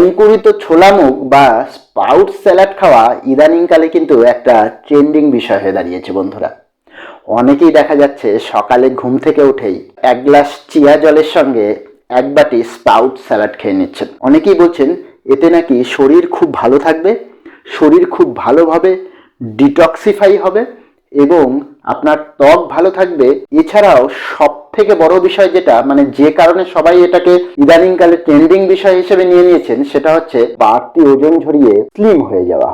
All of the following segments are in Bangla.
অঙ্কুরিত ছোলা মুগ বা স্পাউট স্যালাড খাওয়া ইদানিংকালে কিন্তু একটা ট্রেন্ডিং বিষয় হয়ে দাঁড়িয়েছে বন্ধুরা। অনেকেই দেখা যাচ্ছে সকালে ঘুম থেকে উঠেই এক গ্লাস চিয়া জলের সঙ্গে এক বাটি স্পাউট স্যালাড খেয়ে নিচ্ছেন। অনেকেই বলছেন, এতে নাকি শরীর খুব ভালো থাকবে, শরীর খুব ভালোভাবে ডিটক্সিফাই হবে এবং আপনার ত্বক ভালো থাকবে। এছাড়াও সব থেকে বড় বিষয় যেটা মানে যে কারণে সবাই এটাকে ইদানিংকালে ট্রেন্ডিং বিষয় হিসেবে নিয়ে নিয়েছেন, সেটা হচ্ছে বাড়তি ওজন ঝরিয়ে স্লিম হয়ে যাওয়া।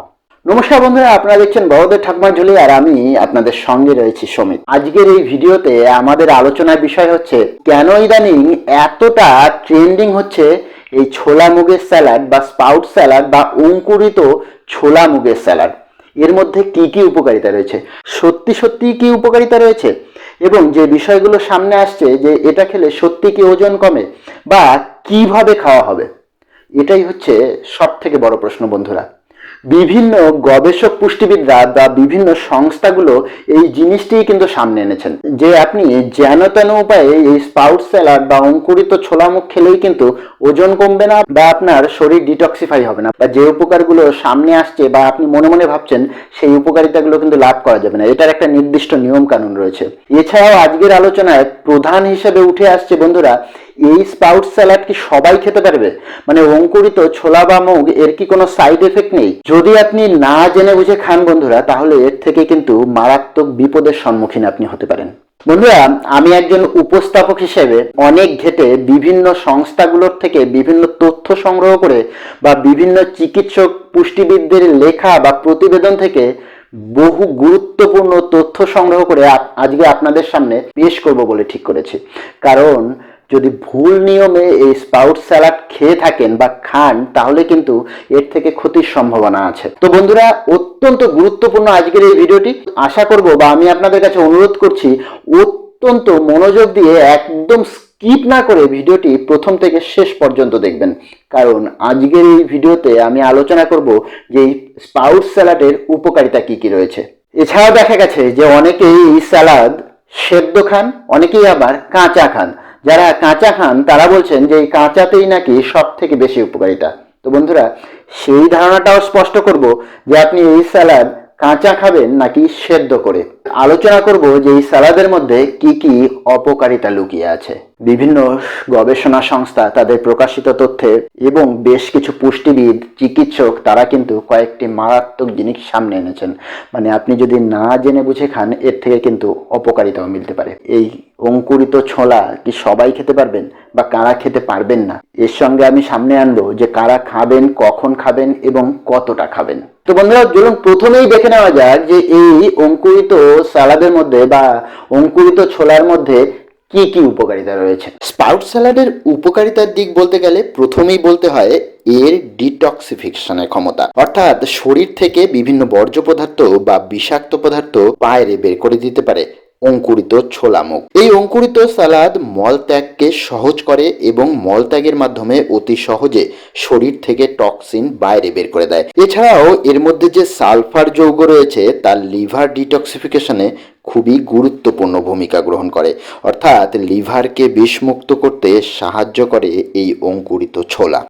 নমস্কার বন্ধুরা, আপনারা দেখছেন বড়দের ঠাকুমার ঝুলি আর আমি আপনাদের সঙ্গে রয়েছি সমিত আজকের এই ভিডিওতে আমাদের আলোচনার বিষয় হচ্ছে, কেন ইদানিং এতটা ট্রেন্ডিং হচ্ছে এই ছোলা মুগের স্যালাড বা স্পাউট স্যালাড বা অঙ্কুরিত ছোলা মুগের স্যালাড? এর মধ্যে কি কি উপকারিতা রয়েছে? সত্যি সত্যি কি উপকারিতা রয়েছে? এবং যে বিষয়গুলো সামনে আসছে যে এটা খেলে সত্যি কি ওজন কমে বা কীভাবে খাওয়া হবে? এটাই হচ্ছে সব থেকে বড় প্রশ্ন বন্ধুরা। বিভিন্ন গবেষক পুষ্টিবিদরা বা বিভিন্ন সংস্থাগুলো এই জিনিসটিই কিন্তু সামনে এনেছেন। যে আপনি যেন তেন উপায়ে এই স্পাউট স্যালাড বা অঙ্কুরিত ছোলা মুখ খেলেই কিন্তু ওজন কমবে না বা আপনার শরীর ডিটক্সিফাই হবে না বা যে উপকারগুলো সামনে আসছে বা আপনি মনে মনে ভাবছেন সেই উপকারিতাগুলো কিন্তু লাভ করা যাবে না। এটার একটা নির্দিষ্ট নিয়ম কানুন রয়েছে। এছাড়াও আজকের আলোচনায় প্রধান হিসেবে উঠে আসছে বন্ধুরা এই স্পাউট স্যালাড কি সবাই খেতে পারবে? মানে অঙ্কুরিত ছোলা বা মুগ, এর কি কোনো সাইড এফেক্ট নেই? যদি আপনি না জেনে বুঝে খান বন্ধুরা, তাহলে এর থেকে কিন্তু মারাত্মক বিপদের সম্মুখীন আপনি হতে পারেন। বন্ধুরা, আমি একজন উপস্থাপক হিসেবে অনেক ঘেটে বিভিন্ন সংস্থাগুলোর থেকে বিভিন্ন তথ্য সংগ্রহ করে বা বিভিন্ন চিকিৎসক পুষ্টিবিদদের লেখা বা প্রতিবেদন থেকে বহু গুরুত্বপূর্ণ তথ্য সংগ্রহ করে আজকে আপনাদের সামনে পেশ করব বলে ঠিক করেছি। কারণ যদি ভুল নিয়মে এই স্পাউট স্যালাড খেয়ে থাকেন বা খান, তাহলে কিন্তু এর থেকে ক্ষতির সম্ভাবনা আছে। তো বন্ধুরা, অত্যন্ত গুরুত্বপূর্ণ আজকের এই ভিডিওটি। আশা করব বা আমি আপনাদের কাছে অনুরোধ করছি, অত্যন্ত মনোযোগ দিয়ে একদম স্কিপ না করে ভিডিওটি প্রথম থেকে শেষ পর্যন্ত দেখবেন। কারণ আজকের এই ভিডিওতে আমি আলোচনা করব যে এই স্পাউট স্যালাডের উপকারিতা কি কি রয়েছে। এছাড়াও দেখা গেছে যে অনেকেই এই স্যালাড সেদ্ধ খান, অনেকেই আবার কাঁচা খান। যারা কাঁচা খান, তারা বলছেন যে এই কাঁচাতেই নাকি সব থেকে বেশি উপকারিতা। তো বন্ধুরা, সেই ধারণাটাও স্পষ্ট করব যে আপনি এই স্যালাড কাঁচা খাবেন নাকি সেদ্ধ করে। আলোচনা করব যে এই স্যালাদের মধ্যে কি কি অপকারিতা লুকিয়ে আছে। বিভিন্ন গবেষণা সংস্থা, তাদের প্রকাশিত তথ্যে এবং বেশ কিছু পুষ্টিবিদ, চিকিৎসক, তারা কিন্তু কয়েকটি মারাত্মক জিনিস সামনে এনেছেন। মানে আপনি যদি না জেনে বুঝে খান, এর থেকে কিন্তু অপকারিতাও মিলতে পারে। এই অঙ্কুরিত ছোলা কি সবাই খেতে পারবেন বা কারা খেতে পারবেন না? এর সঙ্গে আমি সামনে আনব যে কারা খাবেন, কখন খাবেন এবং কতটা খাবেন। তো বন্ধুরা, চলুন প্রথমেই দেখে নেওয়া যাক যে এই অঙ্কুরিত সালাদের মধ্যে বা অঙ্কুরিত ছোলার মধ্যে কি কি উপকারিতা রয়েছে। স্পাউট স্যালাডের উপকারিতার দিক বলতে গেলে প্রথমেই বলতে হয় এর ডিটক্সিফিকেশনের ক্ষমতা। অর্থাৎ শরীর থেকে বিভিন্ন বর্জ্য পদার্থ বা বিষাক্ত পদার্থ বাইরে বের করে দিতে পারে। অঙ্কুরিত ছোলা মুখ এই অঙ্কুরিত সালাদ মলত্যাগকে সহজ করে এবং মলত্যাগের মাধ্যমে অতি সহজে শরীর থেকে টক্সিন বাইরে বের করে দেয়। এছাড়াও এর মধ্যে যে সালফার যৌগ রয়েছে, তার লিভার ডিটক্সিফিকেশনে খুবই গুরুত্বপূর্ণ ভূমিকা গ্রহণ করে। অর্থাৎ লিভারকে বিষমুক্ত করতে সাহায্য করে এই অঙ্কুরিত ছোলা।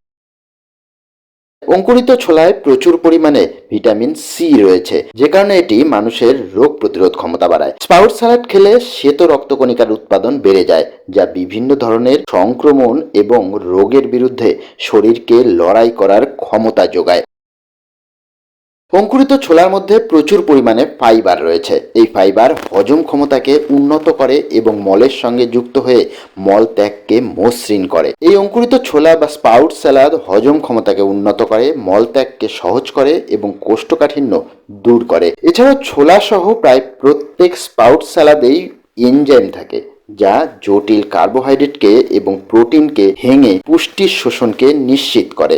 অঙ্কুরিত ছোলায় প্রচুর পরিমাণে ভিটামিন সি রয়েছে, যে কারণে এটি মানুষের রোগ প্রতিরোধ ক্ষমতা বাড়ায়। স্পাউট স্যালাড খেলে শ্বেত রক্তকণিকার উৎপাদন বেড়ে যায়, যা বিভিন্ন ধরনের সংক্রমণ এবং রোগের বিরুদ্ধে শরীরকে লড়াই করার ক্ষমতা যোগায়। অঙ্কুরিত ছোলার মধ্যে প্রচুর পরিমাণে ফাইবার রয়েছে। এই ফাইবার হজম ক্ষমতাকে উন্নত করে এবং মলের সঙ্গে যুক্ত হয়ে মল ত্যাগকে মসৃণ করে। এই অঙ্কুরিত ছোলা বা স্পাউট স্যালাদ হজম ক্ষমতাকে উন্নত করে, মল ত্যাগকে সহজ করে এবং কোষ্ঠকাঠিন্য দূর করে। এছাড়াও ছোলা সহ প্রায় প্রত্যেক স্পাউট স্যালাদেই এনজাইম থাকে, যা জটিল কার্বোহাইড্রেটকে এবং প্রোটিনকে ভেঙে পুষ্টির শোষণকে নিশ্চিত করে।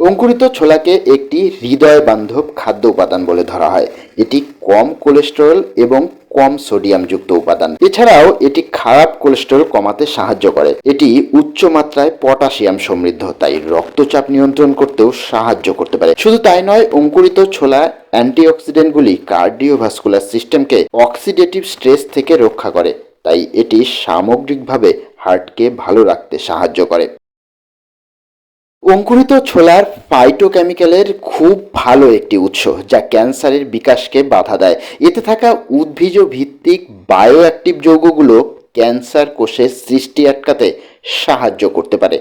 অঙ্কুরিত ছোলাকে একটি হৃদয় বান্ধব খাদ্য উপাদান বলে ধরা হয়। এটি কম কোলেস্টেরল এবং কম সোডিয়াম যুক্ত উপাদান। এছাড়াও এটি খারাপ কোলেস্টেরল কমাতে সাহায্য করে। এটি উচ্চ মাত্রায় পটাশিয়াম সমৃদ্ধ, তাই রক্তচাপ নিয়ন্ত্রণ করতেও সাহায্য করতে পারে। শুধু তাই নয়, অঙ্কুরিত ছোলা অ্যান্টিঅক্সিডেন্টগুলি কার্ডিওভাস্কুলার সিস্টেমকে অক্সিডেটিভ স্ট্রেস থেকে রক্ষা করে, তাই এটি সামগ্রিকভাবে হার্টকে ভালো রাখতে সাহায্য করে। অঙ্কুরিত ছোলার ফাইটোকেমিক্যালের খুব ভালো একটি উৎস, যা ক্যান্সারের বিকাশকে বাধা দেয়। এতে থাকা উদ্ভিজ ভিত্তিক বায়োঅ্যাক্টিভ যৌগগুলো ক্যান্সার কোষের সৃষ্টি আটকাতে সাহায্য করতে পারে।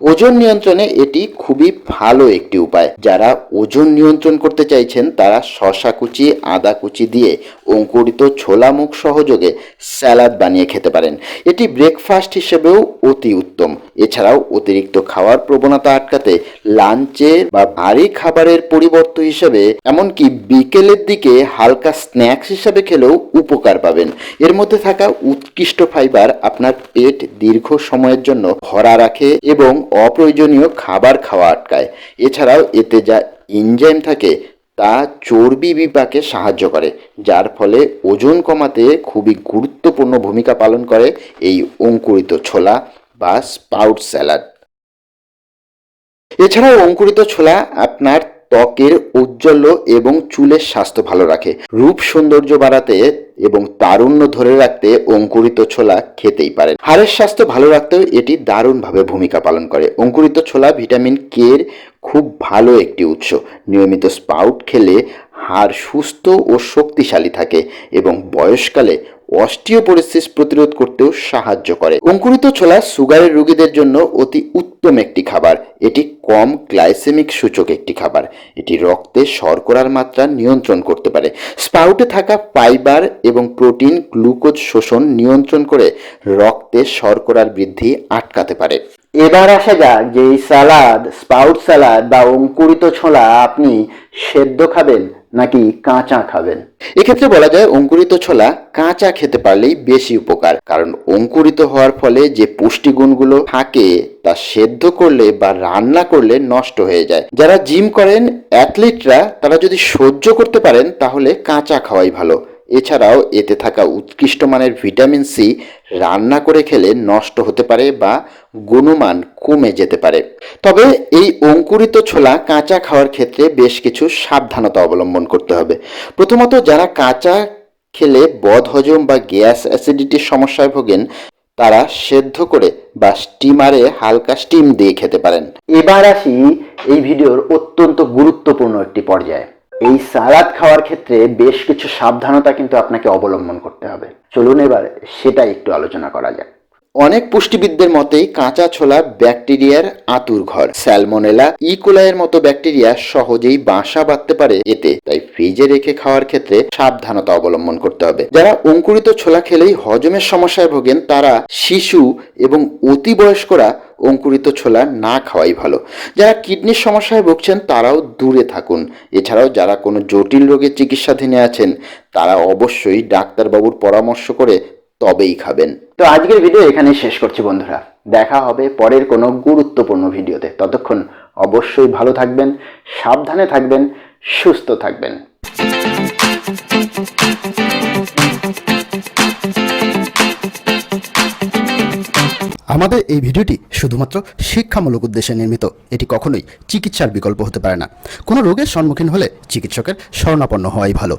ওজন নিয়ন্ত্রণে এটি খুবই ভালো একটি উপায়। যারা ওজন নিয়ন্ত্রণ করতে চাইছেন, তারা শশা কুচি, আদা কুচি দিয়ে অঙ্কুরিত ছোলা মুখ সহযোগে স্যালাড বানিয়ে খেতে পারেন। এটি ব্রেকফাস্ট হিসেবেও অতি উত্তম। এছাড়াও অতিরিক্ত খাওয়ার প্রবণতা আটকাতে লাঞ্চে বা ভারী খাবারের পরিবর্তন হিসেবে, এমনকি বিকেলের দিকে হালকা স্ন্যাক্স হিসেবে খেলেও উপকার পাবেন। এর মধ্যে থাকা উৎকৃষ্ট ফাইবার আপনার পেট দীর্ঘ সময়ের জন্য ভরা রাখে এবং অপ্রয়োজনীয় খাবার খাওয়া আটকায়। এছাড়াও এতে যা এনজাইম থাকে, তা চর্বি বিপাকে সাহায্য করে, যার ফলে ওজন কমাতে খুবই গুরুত্বপূর্ণ ভূমিকা পালন করে এই অঙ্কুরিত ছোলা বা স্পাউট স্যালাড। এছাড়াও অঙ্কুরিত ছোলা আপনার ত্বকের ঔজ্জ্বল্য এবং চুলের স্বাস্থ্য ভালো রাখে। রূপ সৌন্দর্য বাড়াতে এবং তারুণ্য ধরে রাখতে অঙ্কুরিত ছোলা খেতেই পারেন। হাড়ের স্বাস্থ্য ভালো রাখতেও এটি দারুণভাবে ভূমিকা পালন করে। অঙ্কুরিত ছোলা ভিটামিন কে এর খুব ভালো একটি উৎস। নিয়মিত স্পাউট খেলে হাড় সুস্থ ও শক্তিশালী থাকে এবং বয়সকালে অস্টিওপোরোসিস প্রতিরোধ করতেও সাহায্য করে। অঙ্কুরিত ছোলা সুগারের রোগীদের জন্য অতি উত্তম একটি খাবার। এটি কম গ্লাইসেমিক সূচক একটি খাবার। এটি রক্তে শর্করার মাত্রা নিয়ন্ত্রণ করতে পারে। স্পাউটে থাকা ফাইবার এবং প্রোটিন গ্লুকোজ শোষণ নিয়ন্ত্রণ করে রক্তে শর্করার বৃদ্ধি আটকাতে পারে। এবার আসা যাক যে স্যালাড স্পাউট স্যালাড বা অঙ্কুরিত ছোলা আপনি সেদ্ধ খাবেন নাকি কাঁচা খাবেন? এক্ষেত্রে বলা যায় অঙ্কুরিত ছোলা কাঁচা খেতে পারলেই বেশি উপকার। কারণ অঙ্কুরিত হওয়ার ফলে যে পুষ্টিগুণগুলো থাকে তা সেদ্ধ করলে বা রান্না করলে নষ্ট হয়ে যায়। যারা জিম করেন, অ্যাথলিটরা, তারা যদি সহ্য করতে পারেন, তাহলে কাঁচা খাওয়াই ভালো। এছাড়াও এতে থাকা উৎকৃষ্ট মানের ভিটামিন সি রান্না করে খেলে নষ্ট হতে পারে বা গুণমান কমে যেতে পারে। তবে এই অঙ্কুরিত ছোলা কাঁচা খাওয়ার ক্ষেত্রে বেশ কিছু সাবধানতা অবলম্বন করতে হবে। প্রথমত, যারা কাঁচা খেলে বদহজম বা গ্যাস অ্যাসিডিটির সমস্যায় ভোগেন, তারা সেদ্ধ করে বা স্টিমারে হালকা স্টিম দিয়ে খেতে পারেন। এবার আসি এই ভিডিওর অত্যন্ত গুরুত্বপূর্ণ একটি পর্যায়ে। এই সালাদ খাওয়ার ক্ষেত্রে বেশ কিছু সাবধানতা কিন্তু আপনাকে অবলম্বন করতে হবে। চলুন এবার সেটাই একটু আলোচনা করা যাক। অনেক পুষ্টিবিদদের মতেই কাঁচা ছোলা ব্যাকটেরিয়ার আতুর ঘর। স্যালমোনেলা ইকোলাইয়ের মতো ব্যাকটেরিয়া সহজেই বাসা বাঁধতে পারে এতে। তাই ফ্রিজে রেখে খাওয়ার ক্ষেত্রে সাবধানতা অবলম্বন করতে হবে। যারা অঙ্কুরিত ছোলা খেলেই হজমের সমস্যায় ভোগেন, তারা শিশু এবং অতি বয়স্করা অঙ্কুরিত ছোলা না খাওয়াই ভালো। যারা কিডনির সমস্যায় ভুগছেন, তারাও দূরে থাকুন। এছাড়াও যারা কোনো জটিল রোগের চিকিৎসাধীনে আছেন, তারা অবশ্যই ডাক্তারবাবুর পরামর্শ করে তবেই খাবেন। তো আজকের ভিডিও এখানেই শেষ করছি বন্ধুরা। দেখা হবে পরের কোনো গুরুত্বপূর্ণ ভিডিওতে। ততক্ষণ অবশ্যই ভালো থাকবেন, সাবধানে থাকবেন, সুস্থ থাকবেন। আমাদের এই ভিডিওটি শুধুমাত্র শিক্ষামূলক উদ্দেশ্যে নির্মিত। এটি কখনোই চিকিৎসার বিকল্প হতে পারে না। কোনো রোগের সম্মুখীন হলে চিকিৎসকের শরণাপন্ন হওয়াই ভালো।